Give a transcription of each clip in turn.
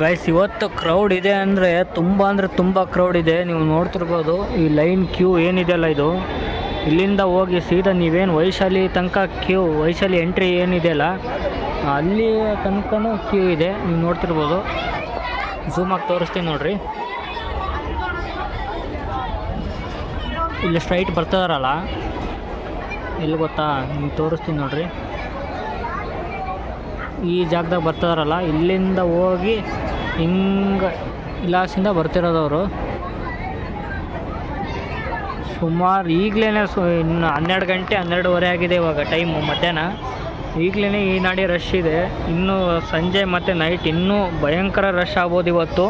Guys ಇವತ್ತು crowd ಇದೆ ಅಂದರೆ ತುಂಬ ಅಂದರೆ ತುಂಬ ಕ್ರೌಡ್ ಇದೆ. ನೀವು ನೋಡ್ತಿರ್ಬೋದು, ಈ ಲೈನ್ ಕ್ಯೂ ಏನಿದೆಯಲ್ಲ ಇದು? ಇಲ್ಲಿಂದ ಹೋಗಿ ಸೀದಾ ನೀವೇನು ವೈಶಾಲಿ ತನಕ ಕ್ಯೂ ವೈಶಾಲಿ ಎಂಟ್ರಿ ಏನಿದೆಯಲ್ಲ, ಅಲ್ಲಿ ತನಕನೂ ಕ್ಯೂ ಇದೆ. ನೀವು ನೋಡ್ತಿರ್ಬೋದು. ಝೂಮಾಗಿ ತೋರಿಸ್ತೀನಿ ನೋಡ್ರಿ. ಇಲ್ಲಿ ಸ್ಟ್ರೈಟ್ ಬರ್ತಾರಲ್ಲ ಎಲ್ಲಿ ಗೊತ್ತಾ? ನಿಮ್ಗೆ ತೋರಿಸ್ತೀನಿ ನೋಡ್ರಿ. ಈ ಜಾಗದಾಗ ಬರ್ತಾರಲ್ಲ, ಇಲ್ಲಿಂದ ಹೋಗಿ ಹಿಂಗೆ ಇಲಾಸಿಂದ ಬರ್ತಿರೋದವರು. ಸುಮಾರು ಈಗಲೇ ಸು ಇನ್ನು ಹನ್ನೆರಡು ಗಂಟೆ, ಹನ್ನೆರಡುವರೆ ಆಗಿದೆ ಇವಾಗ ಟೈಮು ಮಧ್ಯಾಹ್ನ. ಈಗಲೇ ಈ ನಾಡಿ ರಶ್ ಇದೆ. ಇನ್ನೂ ಸಂಜೆ ಮತ್ತು ನೈಟ್ ಇನ್ನೂ ಭಯಂಕರ ರಶ್ ಆಗ್ಬೋದು ಇವತ್ತು.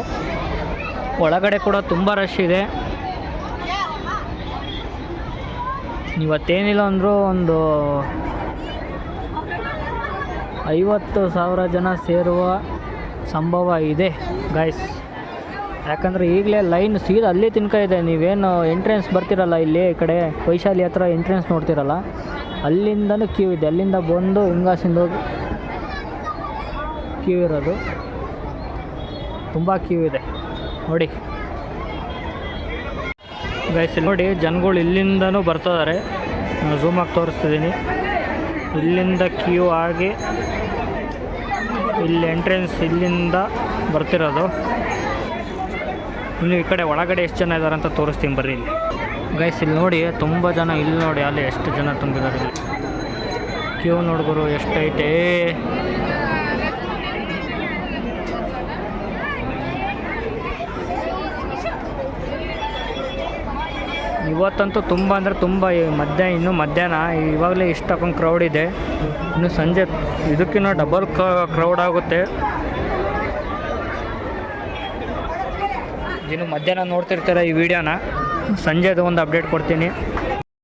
ಒಳಗಡೆ ಕೂಡ ತುಂಬ ರಶ್ ಇದೆ. ಇವತ್ತೇನಿಲ್ಲ ಅಂದರೂ ಒಂದು ಐವತ್ತು ಸಾವಿರ ಜನ ಸೇರುವ ಸಂಭವ ಇದೆ ಗಾಯ್ಸ್ ಯಾಕಂದರೆ ಈಗಲೇ ಲೈನ್ ಸೀದಾ ಅಲ್ಲಿ ತಿನ್ಕ ಇದೆ. ನೀವೇನು ಎಂಟ್ರೆನ್ಸ್ ಬರ್ತಿರಲ್ಲ ಇಲ್ಲಿ ಈ ಕಡೆ, ವೈಶಾಲಿ ಹತ್ರ ಎಂಟ್ರೆನ್ಸ್ ನೋಡ್ತಿರಲ್ಲ, ಅಲ್ಲಿಂದನೂ ಕ್ಯೂ ಇದೆ. ಅಲ್ಲಿಂದ ಬಂದು ಹಿಂಗಾಸಿಂದ ಹೋಗಿ ಕ್ಯೂ ಇರೋದು. ತುಂಬ ಕ್ಯೂ ಇದೆ. ನೋಡಿ. ಗೈಸ್ ಇಲ್ಲಿ ನೋಡಿ, ಜನಗಳು ಇಲ್ಲಿಂದನೂ ಬರ್ತಿದ್ದಾರೆ ನಾನು ಆಗಿ ತೋರಿಸ್ತಿದ್ದೀನಿ ಇಲ್ಲಿಂದ ಕ್ಯೂ ಆಗಿ ಇಲ್ಲಿ ಎಂಟ್ರೆನ್ಸ್ ಇಲ್ಲಿಂದ ಬರ್ತಿರೋದು. ಇನ್ನು ಈ ಕಡೆ ಒಳಗಡೆ ಎಷ್ಟು ಜನ ಇದ್ದಾರೆ ಅಂತ ತೋರಿಸ್ತೀನಿ ಬರ್ರಿ ಇಲ್ಲಿ. ಗೈಸ್ ಇಲ್ಲಿ ನೋಡಿ, ತುಂಬ ಜನ ಇಲ್ಲಿ ನೋಡಿ, ಅಲ್ಲಿ ಎಷ್ಟು ಜನ ತುಂಬಿದ್ದಾರೆ ಕ್ಯೂ ನೋಡಿದ್ರು ಎಷ್ಟೈತೆ ಇವತ್ತಂತೂ ತುಂಬ ಅಂದರೆ ತುಂಬ ಮಧ್ಯ ಇನ್ನೂ ಮಧ್ಯಾಹ್ನ. ಇವಾಗಲೇ ಇಷ್ಟಕ್ಕೊಂದು ಕ್ರೌಡ್ ಇದೆ. ಇನ್ನು ಸಂಜೆ ಇದಕ್ಕಿಂತ ಡಬಲ್ ಕ್ರೌಡ್ ಆಗುತ್ತೆ. ಇನ್ನು ಮಧ್ಯಾಹ್ನ ನೋಡ್ತಿರ್ತಾರೆ ಈ ವಿಡಿಯೋನ ಸಂಜೆದು ಒಂದು ಅಪ್ಡೇಟ್ ಕೊಡ್ತೀನಿ.